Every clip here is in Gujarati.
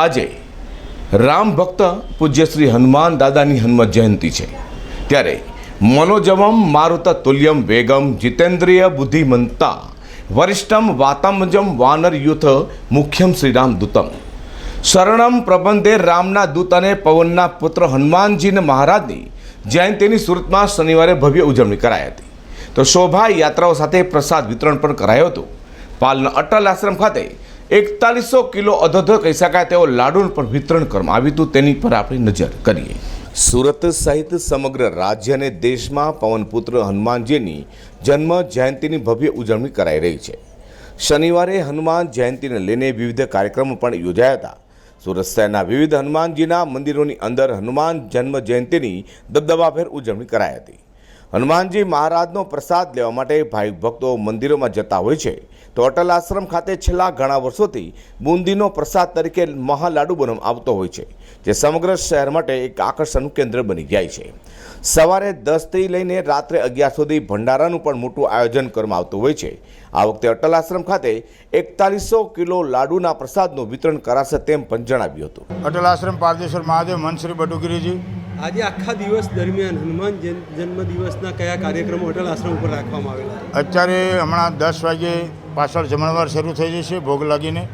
આજે રામ ભક્ત પૂજ્ય શ્રી હનુમાન દાદાની હનુમત જયંતિ છે. ત્યારે મનોજવમ મારુત તુલ્યમ વેગમ જીતેન્દ્રિય બુદ્ધિમંતા વરિષ્ઠમ વાતામજમ વાનર યુથ મુખ્યમ શ્રીરામ દૂતમ. શરણમ પ્રબંધે રામના દૂત અને પવનના પુત્ર હનુમાનજીને મહારાજની જયંતિની સુરતમાં શનિવારે ભવ્ય ઉજવણી કરાઈ હતી. તો શોભા યાત્રાઓ સાથે પ્રસાદ વિતરણ પણ કરાયું હતું. પાલના અટલ આશ્રમ ખાતે એકતાલીસો કિલો અધધ કહી શકાય તેવો લાડુનું પણ વિતરણ કરવામાં આવ્યું હતું. તેની પર આપણે નજર કરીએ. સુરત સહિત સમગ્ર રાજ્ય અને દેશમાં પવનપુત્ર હનુમાનજીની જન્મ જયંતિની ભવ્ય ઉજવણી કરાઈ રહી છે. શનિવારે હનુમાન જયંતિને લઈને વિવિધ કાર્યક્રમો પણ યોજાયા હતા. સુરત શહેરના વિવિધ હનુમાનજીના મંદિરોની અંદર હનુમાન જન્મ જયંતિની દબદબાભેર ઉજવણી કરાઈ હતી. હનુમાનજી મહારાજનો પ્રસાદ લેવા માટે ભાઈ ભક્તો મંદિરોમાં જતા હોય છે. તો અટલ આશ્રમ ખાતે છેલ્લા ઘણા વર્ષોથી બુંદીનો પ્રસાદ તરીકે મહાલાડુ બનાવવામાં આવતો હોય છે, જે સમગ્ર શહેર માટે એક આકર્ષણનું કેન્દ્ર બની જાય છે. સવારે દસથી લઈને રાત્રે અગિયાર સુધી ભંડારાનું પણ મોટું આયોજન કરવામાં આવતું હોય છે. આ વખતે અટલ આશ્રમ ખાતે એકતાલીસો કિલો લાડુના પ્રસાદનું વિતરણ કરાશે તેમ પણ જણાવ્યું હતું. અટલ આશ્રમ પારદેશ્વર મહાદેવ મનશ્રી બટુગીરીજી આજે આખા દિવસ દરમિયાન હનુમાન જન- જન્મ દિવસના કયા કાર્યક્રમો અટલ આશ્રમ ઉપર રાખવામાં આવેલા? અત્યારે હમણાં દસ વાગે પાછળ જમણવાર શરૂ થઈ જશે ભોગ લાગીને.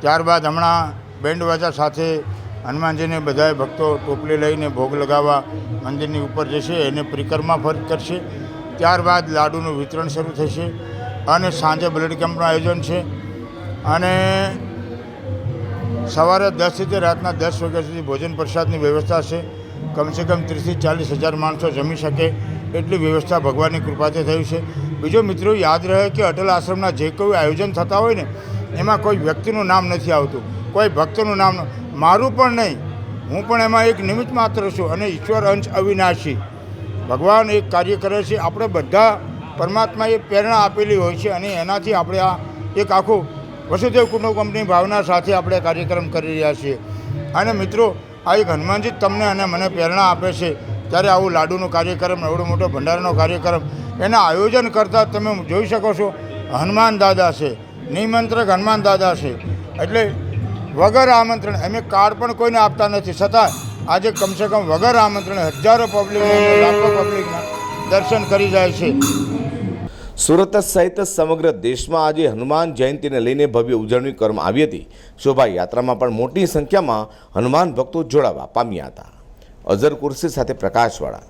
ત્યારબાદ હમણાં બેન્ડ વાજા સાથે હનુમાનજીને બધાએ ભક્તો ટોપલી લઈને ભોગ લગાવવા મંદિરની ઉપર જશે, એને પરિક્રમા ફરજ કરશે. ત્યારબાદ લાડુનું વિતરણ શરૂ થશે અને સાંજે બ્લડ કેમ્પનું આયોજન છે. અને સવારે દસથી રાતના દસ વાગ્યા સુધી ભોજન પ્રસાદની વ્યવસ્થા છે. કમસે કમ ત્રીસથી ચાલીસ હજાર માણસો જમી શકે એટલી વ્યવસ્થા ભગવાનની કૃપાથી થયું છે. બીજો મિત્રો યાદ રહે કે અટલ આશ્રમના જે કોઈ આયોજન થતા હોય ને, એમાં કોઈ વ્યક્તિનું નામ નથી આવતું. કોઈ ભક્તનું નામ મારું પણ નહીં. હું પણ એમાં એક નિમિત્ત માત્ર છું અને ઈશ્વર અંશ અવિનાશી. ભગવાન એક કાર્ય કરે છે, આપણે બધા પરમાત્માએ પ્રેરણા આપેલી હોય છે અને એનાથી આપણે આ એક આખું વસુદેવ કુટુંબની ભાવના સાથે આપણે કાર્યક્રમ કરી રહ્યા છીએ. અને મિત્રો આ એક હનુમાનજી તમને અને મને પ્રેરણા આપે છે. ત્યારે આવું લાડુનો કાર્યક્રમ એવડો મોટો ભંડારાનો કાર્યક્રમ એના આયોજન કરતાં તમે જોઈ શકો છો, હનુમાન દાદા છે, નિમંત્રક હનુમાન દાદા છે. એટલે વગર આમંત્રણ અમે કાર્ડ પણ કોઈને આપતા નથી. છતાં આજે કમસે કમ વગર આમંત્રણ હજારો પબ્લિક લાખો પબ્લિકના દર્શન કરી જાય છે. સુરત સહિત સમગ્ર દેશમાં આજે હનુમાન જયંતિને લઈને ભવ્ય ઉજવણી કરવામાં આવી હતી. શોભાયાત્રામાં પણ મોટી સંખ્યામાં હનુમાન ભક્તો જોડાવા પામ્યા હતા. અઝર કુર્સી સાથે પ્રકાશવાળા